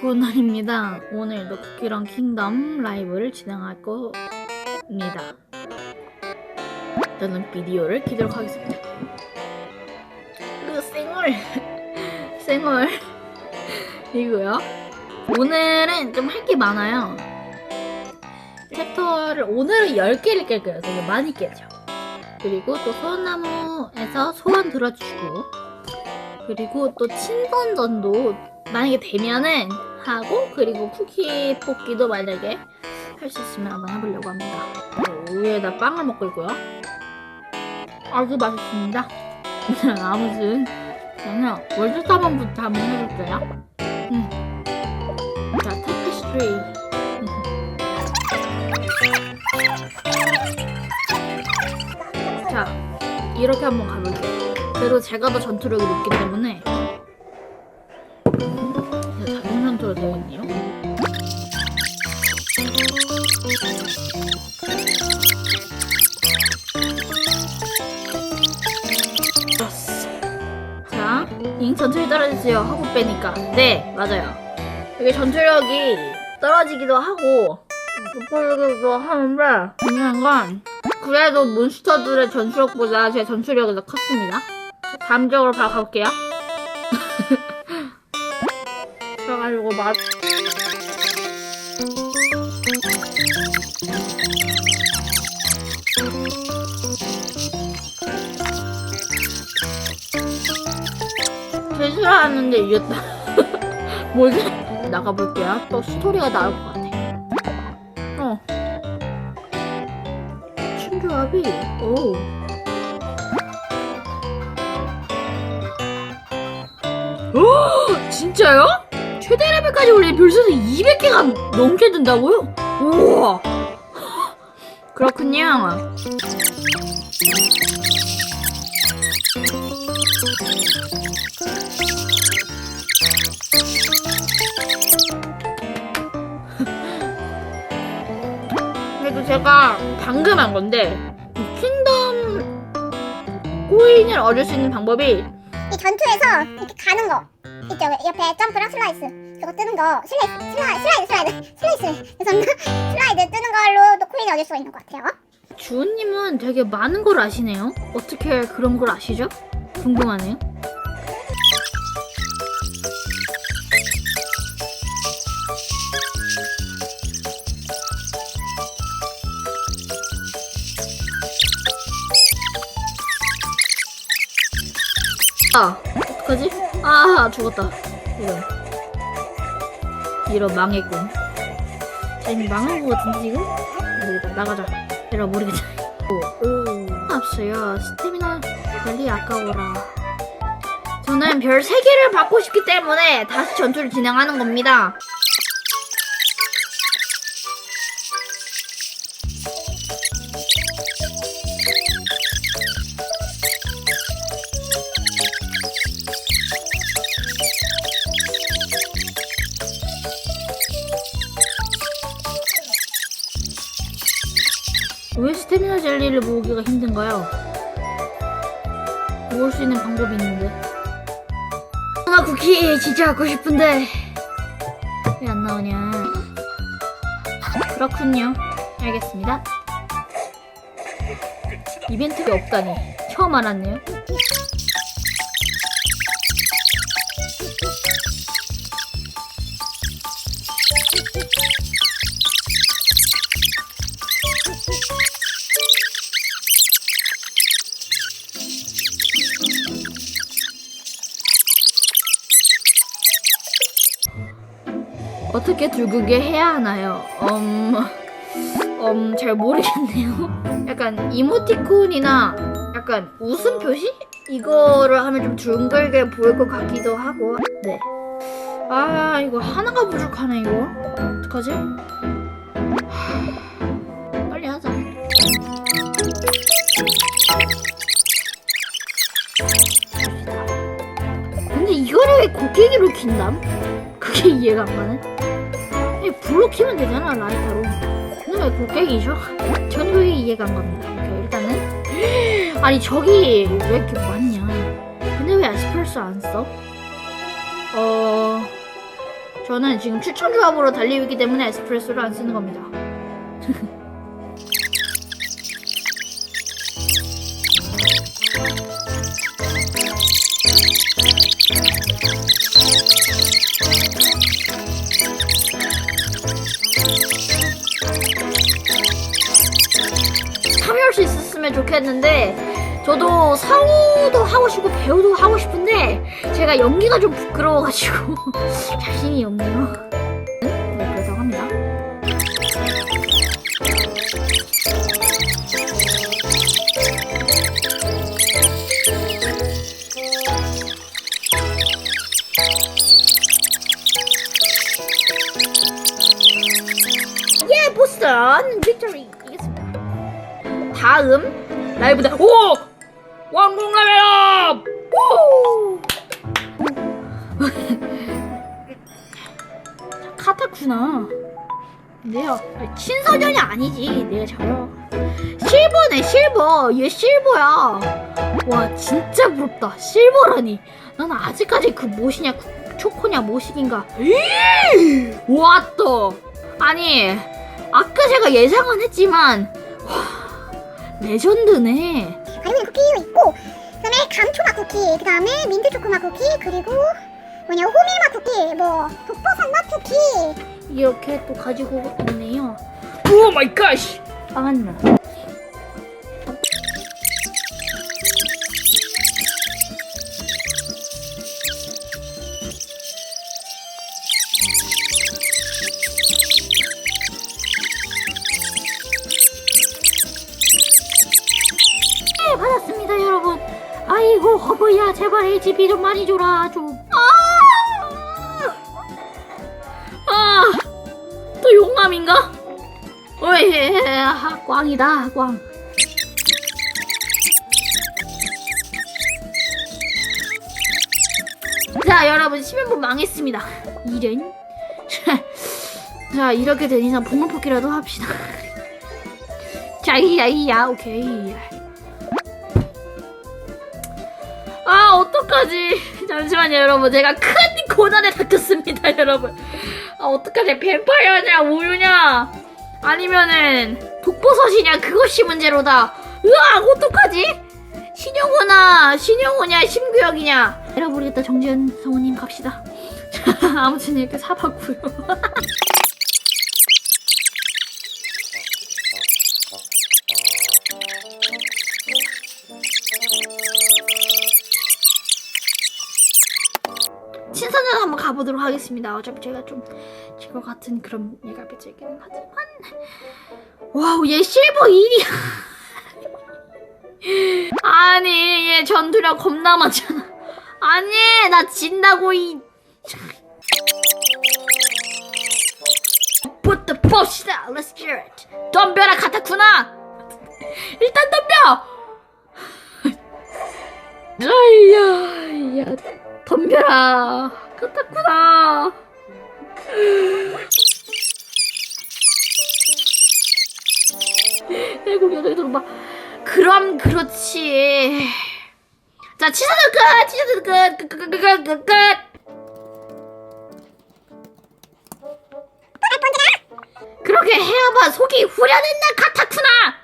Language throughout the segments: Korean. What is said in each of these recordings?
고난입니다. 오늘도 쿠키랑 킹덤 라이브를 진행할 겁니다. 저는 비디오를 키도록 하겠습니다. 그 쌩얼 쌩얼 이거요. 오늘은 좀 할 게 많아요. 챕터를 오늘은 10개를 깰 거예요. 되게 많이 깨죠. 그리고 또 소원나무에서 소원 들어주고 그리고 또 친선전도 만약에 되면은 하고 그리고 쿠키 뽑기도 만약에 할 수 있으면 한번 해보려고 합니다. 네, 우유에다 빵을 먹고 있고요. 아주 맛있습니다. 아무튼 저는 월드사방부터 한번 해볼게요. 음. 자, 테피스트리. 자, 이렇게 한번 가볼게요. 그래도 제가 더 전투력이 높기 때문에 있네요. 좋았어. 자, 잉 전투력 떨어지세요. 하고 빼니까. 네, 맞아요. 이게 전투력이 떨어지기도 하고 높아지기도 하는데 중요한 건 그래도 몬스터들의 전투력보다 제 전투력이 더 컸습니다. 다음 적으로 바로 가볼게요. 그래가지고 말 퇴출하는데 이겼다. 뭐지? 나가볼게요. 또 스토리가 나올 것 같아. 어. 춘조합이, 오. 오! 진짜요? 최대 레벨까지 올리면 별수는 200개가 넘게 든다고요? 우와! 그렇군요. 그래도 제가 방금 한 건데 이 킹덤 코인을 얻을 수 있는 방법이 이 전투에서 이렇게 가는 거 있죠 옆에 점프랑 슬라이스 그거 뜨는 거 슬라이스 슬라이, 슬라이드 슬라이드 슬라이스 죄송합니다 슬라이드 뜨는 걸로 또 코인 얻을 수가 있는 것 같아요 주호님은 되게 많은 걸 아시네요. 어떻게 그런 걸 아시죠? 궁금하네요. 아, 어떡하지? 아, 죽었다. 이런. 이런 망했군. 자, 이미 망한 거 같은데, 지금? 모르겠다. 나가자. 내가 모르겠다. 없어요. 스태미나 별리 아까워라. 저는 별 3개를 받고 싶기 때문에 다시 전투를 진행하는 겁니다. 스태미나 젤리를 모으기가 힘든가요? 모을 수 있는 방법이 있는데. 나 쿠키 진짜 갖고 싶은데 왜 안 나오냐? 그렇군요. 알겠습니다. 이벤트가 없다니 처음 알았네요. 어떻게 dur그게 해야 하나요? 음, 음, 잘 모르겠네요. 약간 이모티콘이나 약간 웃음 표시? 이거를 하면 좀 둥글게 보일 것 같기도 하고. 네. 아, 이거 하나가 부족하네, 이거. 어떡하지? 하, 빨리 하자. 근데 이거를 왜 곡괭이로 킨담? 그게 이해가 안 가네. 이 불로 키면 되잖아 라이터로. 근데 왜 곡괭이죠? 전 그게 이해가 안 갑니다. 오케이, 일단은 아니 저기 왜 이렇게 많냐? 근데 왜 에스프레소 안 써? 어 저는 지금 추천 조합으로 달리고 있기 때문에 에스프레소를 안 쓰는 겁니다. 저도 성우도 하고 싶고 배우도 하고 싶은데 제가 연기가 좀 부끄러워가지고 자신이 없네요. 네, 그렇다고 합니다. 예, 보스턴 빅토리 이겼습니다. 다음 라이브다. 오! 왕국 레벨업! 오! 카타쿠나. 내가 친서전이 아니지. 내가 잘해. 실버네 실버. 얘 실버야. 와 진짜 부럽다. 실버라니. 난 아직까지 그 무엇이냐 구- 초코냐 모식인가. 왔다. 아니 아까 제가 예상은 했지만 와 레전드네. 바닐라 쿠키도 있고 그다음에 감초맛 쿠키 그다음에 민트 초코맛 쿠키 그리고 뭐냐 호밀맛 쿠키 뭐 독버섯 맛 쿠키 이렇게 또 가지고 있네요. 오 마이 갓! 아 맞나? 허브야, 제발 HP 좀 많이 줘라, 좀. 아! 아! 또 용암인가? 아, 꽝이다, 꽝. 자, 여러분, 10연분 망했습니다. 이ren. 자, 이렇게 된 이상 보물 뽑기라도 합시다. 자, 이야, 이야, 오케이. 아, 어떡하지. 잠시만요, 여러분. 제가 큰 고난에 닥쳤습니다, 여러분. 아, 어떡하지? 뱀파이어냐, 우유냐? 아니면은, 독버섯이냐? 그것이 문제로다. 으악, 어떡하지? 신영호나, 신영호냐, 심구역이냐? 잃어버리겠다, 정지현 성우님 갑시다. 아무튼 이렇게 사봤고요. 친선전 한번 가보도록 하겠습니다. 어차피 제가 좀질것 같은 그런 예감이 들기는 하지만. 와우 얘 실버 1이야. 아니 얘 전투력 겁나 많잖아. 아니 나 진다고 이. Put the 봅시다 Let's hear it. 덤벼라 카타쿠나. 일단 덤벼. 아이야 야 덤벼라. 카타쿠나. 일곱 여덟 들어봐 그럼 그렇지. 자 치사들 끝! 치사들 끝끝끝끝끝! 그렇게 해야만 속이 후련했나 카타쿠나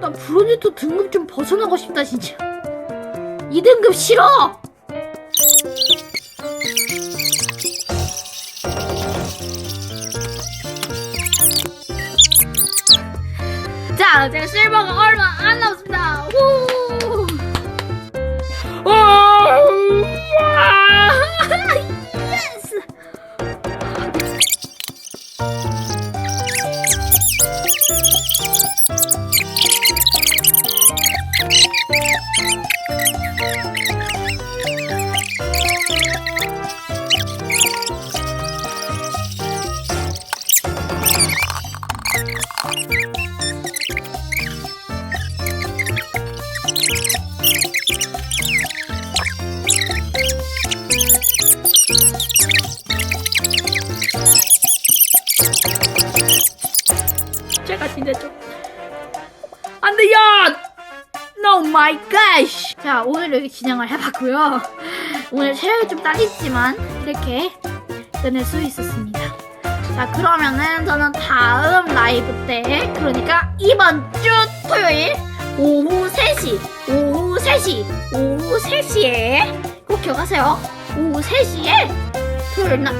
나 브로니토 등급 좀 벗어나고 싶다 진짜. 2등급 싫어! 자 제가 실버가 얼마 안 안 돼요! No my gosh! 자, 오늘 여기 진행을 해봤고요. 오늘 체력이 좀 딸리지만 이렇게 끝낼 수 있었습니다. 자, 그러면은 저는 다음 라이브 때, 그러니까 이번 주 토요일 오후 3시, 오후 3시, 오후 3시에 꼭 기억하세요. 오후 3시에 토요일 날,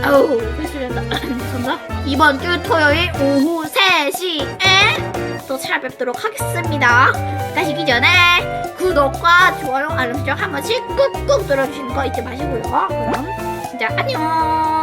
실수했다. 죄송합니다. 이번 주 토요일 오후 3시에 또 찾아뵙도록 하겠습니다. 가시기 전에 구독과 좋아요, 알람 설정 한 번씩 꾹꾹 눌러주시는 거 잊지 마시고요. 그럼 진짜 안녕!